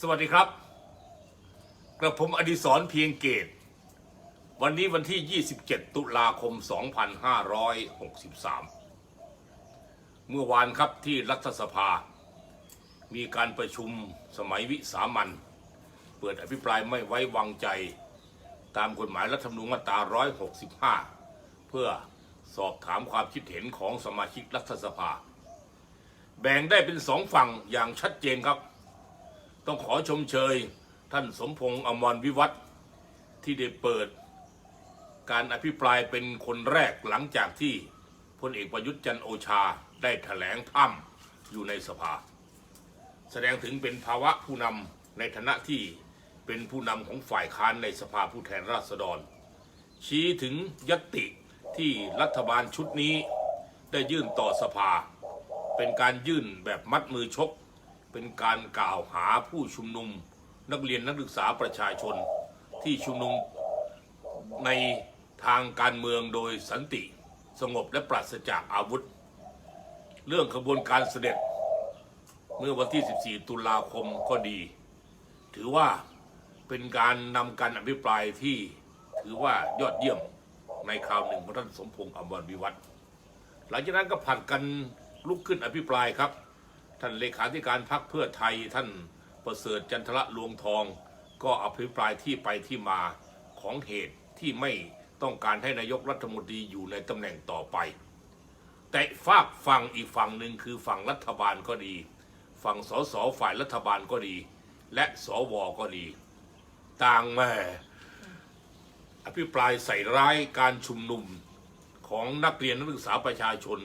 สวัสดีครับ กระผมอดิศรเพียงเกต วันนี้วันที่ 27 ตุลาคม 2563 เมื่อวานครับที่รัฐสภา มีการประชุมสมัยวิสามันเปิดอภิปรายไม่ไว้วางใจ ตามกฎหมายรัฐธรรมนูญมาตรา 165 เพื่อสอบถามความคิดเห็นของสมาชิกรัฐสภา แบ่งได้เป็นสองฝั่งอย่างชัดเจนครับ ต้องขอชมเชย ท่านสมพงษ์อมรวิวัฒน์ที่ได้เปิด การอภิปรายเป็นคนแรกหลังจากที่พลเอกประยุทธ์จันโอชาได้ถแถลงพร่ำอยู่ในสภา แสดงถึงเป็นภาวะผู้นำในฐานะที่เป็นผู้นำของฝ่ายค้านในสภาผู้แทนราษฎร ชี้ถึงยติที่รัฐบาลชุดนี้ได้ยื่นต่อสภา เป็นการยื่นแบบมัดมือชก เป็นการกล่าวหาผู้ชุมนุมนักเรียนนักศึกษาประชาชนที่ชุมนุมในทางการเมืองโดยสันติสงบและปราศจากอาวุธ เรื่องขบวนการเสด็จเมื่อวันที่ 14 ตุลาคมก็ดี ถือว่าเป็นการนำการอภิปรายที่ถือว่ายอดเยี่ยมในคราวหนึ่งของท่านสมพงษ์อมรวิวัฒน์หลังจากนั้นก็ผัดกันลุกขึ้นอภิปรายครับ ท่านเลขาธิการพรรคเพื่อไทยท่านประเสริฐจันทระลวงทอง ก็อภิปรายที่ไปที่มาของเหตุที่ไม่ต้องการให้นายกรัฐมนตรีอยู่ในตำแหน่งต่อไป แต่ฝากฝั่งอีกฝั่งหนึ่งคือฝั่งรัฐบาลก็ดี ฝั่งสสฝ่ายรัฐบาลก็ดี และสวก็ดี ต่างแม่อภิปรายใส่ร้ายการชุมนุมของนักเรียนนักศึกษาประชาชน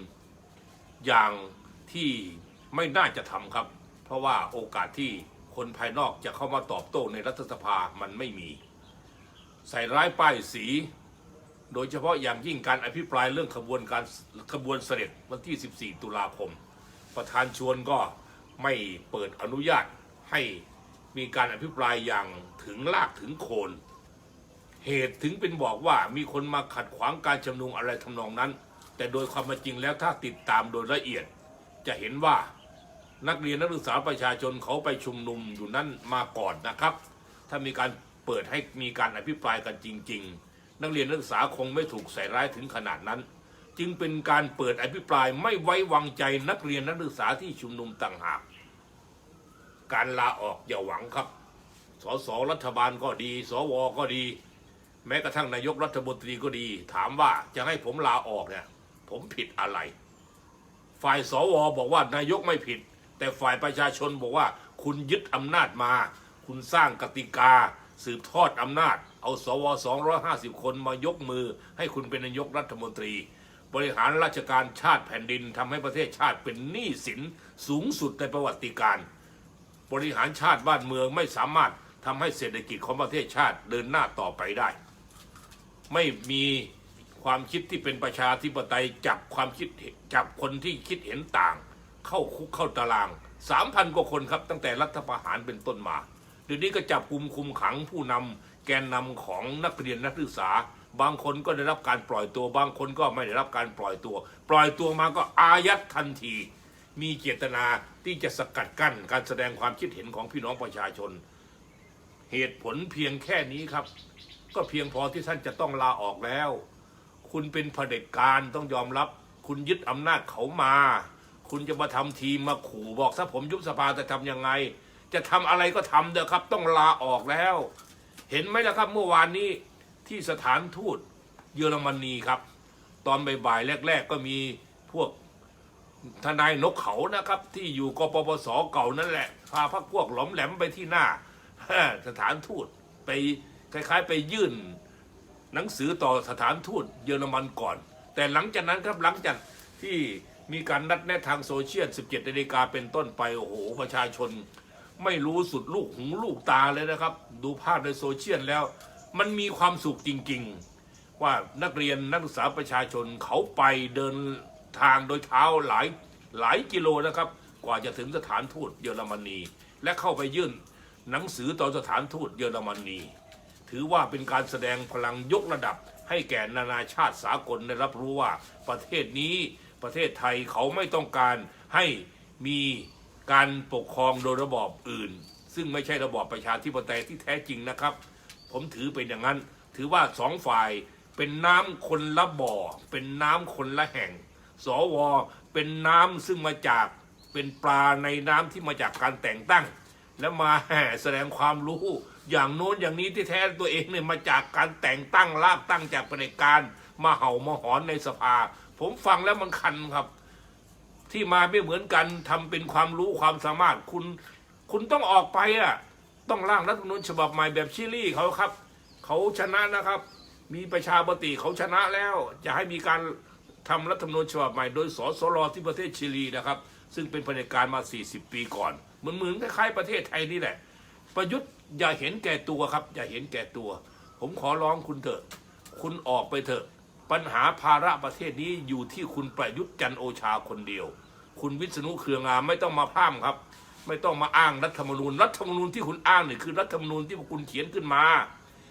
อย่างที่ ไม่น่าจะทำครับ เพราะว่าโอกาสที่คนภายนอกจะเข้ามาตอบโต้ในรัฐสภามันไม่มี ใส่ร้ายป้ายสี โดยเฉพาะอย่างยิ่งการอภิปรายเรื่องขบวนการขบวนเสด็จวันที่ 14 ตุลาคม ประธานชวนก็ไม่เปิดอนุญาตให้มีการอภิปรายอย่างถึงลากถึงโคน เหตุถึงเป็นบอกว่ามีคนมาขัดขวางการชุมนุมอะไรทำนองนั้น แต่โดยความเป็นจริงแล้วถ้าติดตามโดยละเอียดจะเห็นว่า นักเรียนนักศึกษาประชาชนเขาไปชุมนุมอยู่นั่นมาก่อนนะครับ ถ้ามีการเปิดให้มีการอภิปรายกันจริง ๆ นักเรียนนักศึกษาคงไม่ถูกใส่ร้ายถึงขนาดนั้น จึงเป็นการเปิดอภิปรายไม่ไว้วางใจนักเรียนนักศึกษาที่ชุมนุมต่างหาก การลาออกอย่าหวังครับ สสรัฐบาลก็ดี สวก็ดี แม้กระทั่งนายกรัฐมนตรีก็ดี ถามว่าจะให้ผมลาออกเนี่ยผมผิดอะไร ฝ่ายสวบอกว่านายกไม่ผิด แต่ฝ่ายประชาชนบอกว่า คุณยึดอำนาจมา คุณสร้างกติกา สืบทอดอำนาจ เอาสว250 คนมายกมือ ให้คุณเป็นนายกรัฐมนตรี บริหารราชการชาติแผ่นดินทำให้ประเทศชาติเป็นหนี้สินสูงสุดในประวัติการ บริหารชาติบ้านเมืองไม่สามารถทำให้เศรษฐกิจของประเทศชาติเดินหน้าต่อไปได้ ไม่มีความคิดที่เป็นประชาธิปไตยจับความคิดจับคนที่คิดเห็นต่าง เข้าคุกเข้าตารางสามพันกว่าคนครับ ตั้งแต่รัฐประหารเป็นต้นมา เดี๋ยวนี้ก็จับกลุ่มคุมขังผู้นำแกนนำของนักเรียนนักศึกษา บางคนก็ได้รับการปล่อยตัว บางคนก็ไม่ได้รับการปล่อยตัว ปล่อยตัวมาก็อายัดทันที มีเจตนาที่จะสกัดกั้นการแสดงความคิดเห็นของพี่น้องประชาชน เหตุผลเพียงแค่นี้ครับ ก็เพียงพอที่ท่านจะต้องลาออกแล้ว คุณเป็นเผด็จการต้องยอมรับ คุณยึดอำนาจเขามา คุณจะมาทำทีมมาขู่บอกถ้าผมยุบสภาจะทำยังไง จะทำอะไรก็ทำเถอครับ ต้องลาออกแล้ว เห็นไหมล่ะครับเมื่อวานนี้ที่สถานทูตเยอรมนีครับ ตอนบ่ายๆแรก ๆ ก็มีพวกทนายนกเขานะครับ ที่อยู่กปปสเก่านั่นแหละพาพักพวกหลอมแหลมไปที่หน้าสถานทูตไปคล้ายๆ ไปยื่นหนังสือต่อสถานทูตเยอรมันก่อน แต่หลังจากนั้นครับหลังจากที่ มีการนัดแนะทางโซเชียล 17นาฬิกาเป็นต้นไป โอ้โห ประชาชน ไม่รู้สุดลูกหูลูกตาเลยนะครับ ดูภาพในโซเชียลแล้ว มันมีความสุขจริง ๆ ว่านักเรียนนักศึกษาประชาชนเขาไปเดินทางโดยเท้าหลายหลายกิโลนะครับ กว่าจะถึงสถานทูตเยอรมนี และเข้าไปยื่นหนังสือต่อสถานทูตเยอรมนีถือว่าเป็นการแสดงพลังยกระดับให้แก่นานาชาติสากลได้รับรู้ว่าประเทศนี้ ประเทศไทยเขาไม่ต้องการให้มีการปกครองโดยระบอบอื่น ซึ่งไม่ใช่ระบอบประชาธิปไตยที่แท้จริงนะครับ ผมถือเป็นอย่างนั้น ถือว่าสองฝ่ายเป็นน้ำคนละบ่อ เป็นน้ำคนละแห่ง สวเป็นน้ำซึ่งมาจากเป็นปลาในน้ำที่มาจากการแต่งตั้ง แล้วมาแห่แสดงความรู้อย่างโน้นอย่างนี้ที่แท้ตัวเองเนี่ยมาจากการแต่งตั้งลากตั้งจากเผด็จการมาเห่ามาหอนในสภา ผมฟังแล้วมันคันครับ ที่มาไม่เหมือนกันทำเป็นความรู้ความสามารถคุณ คุณต้องออกไปอะ ต้องร่างรัฐธรรมนูญฉบับใหม่แบบชิลีเขาครับเขาชนะนะครับ มีประชาปฏิเขาชนะแล้วจะให้มีการทำรัฐธรรมนูญฉบับใหม่โดยสสรที่ประเทศชิลีนะครับ ซึ่งเป็นเผด็จการมา 40 ปีก่อนเหมือนเหมือนคล้ายๆประเทศไทยนี่แหละ ประยุทธ์อย่าเห็นแก่ตัวครับ อย่าเห็นแก่ตัว ผมขอร้องคุณเถอะ คุณออกไปเถอะ ปัญหาภาระประเทศนี้อยู่ที่คุณประยุทธ์จันโอชาคนเดียว คุณวิษณุเครืองามไม่ต้องมาพร่ำครับ ไม่ต้องมาอ้างรัฐธรรมนูญ รัฐธรรมนูญที่คุณอ้างเนี่ยคือรัฐธรรมนูญที่คุณเขียนขึ้นมา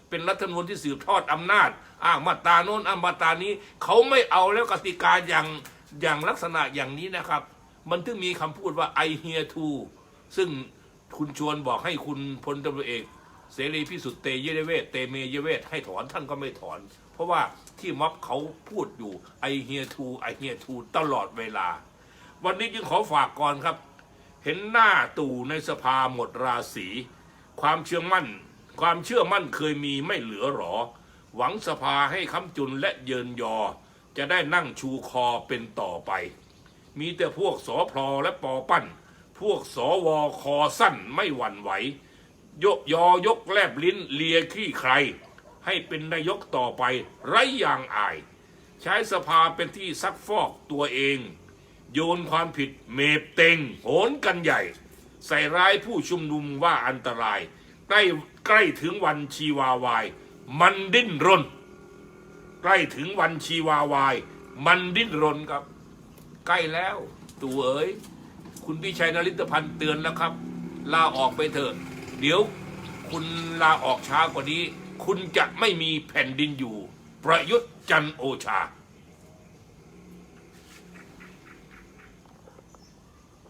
เป็นรัฐธรรมนูญที่สืบทอดอำนาจ อ้างมาตราโน้นอ้างมาตรานี้ เขาไม่เอาแล้วกติกาอย่างอย่างลักษณะอย่างนี้นะครับ มันถึงมีคำพูดว่า I hear to ซึ่งคุณชวนบอกให้คุณพลตำรวจเอก เสรีพิสุทธิ์เตเยเวทเตเมเยเวทให้ถอนท่านก็ไม่ถอน เพราะว่าที่ม็อบเขาพูดอยู่ I hear to I hear to ตลอดเวลา วันนี้จึงขอฝากก่อนครับ เห็นหน้าตู่ในสภาหมดราศีความเชื่อมั่น ความเชื่อมั่นเคยมีไม่เหลือหรอ หวังสภาให้ค้ำจุนและเยินยอ จะได้นั่งชูคอเป็นต่อไป มีแต่พวกสอพลอและปอปั้น พวกสอวอคอสั้นไม่หวั่นไหว ยกยอยกแลบลิ้นเลียขี้ใคร ให้เป็นนายกต่อไปไร้อย่างอาย ใช้สภาเป็นที่ซักฟอกตัวเอง โยนความผิดเมบเต็งโหนกันใหญ่ ใส่ร้ายผู้ชุมนุมว่าอันตราย ใกล้ใกล้ถึงวันชีวาวาย มันดิ้นรน ใกล้ถึงวันชีวาวาย มันดิ้นรนครับ ใกล้แล้วตู่เอ๋ยคุณพิชัยนริตพันธ์เตือนแล้วครับ ลาออกไปเถอะ เดี๋ยวคุณลาออกช้ากว่านี้ คุณจะไม่มีแผ่นดินอยู่ ประยุทธ์จันโอชา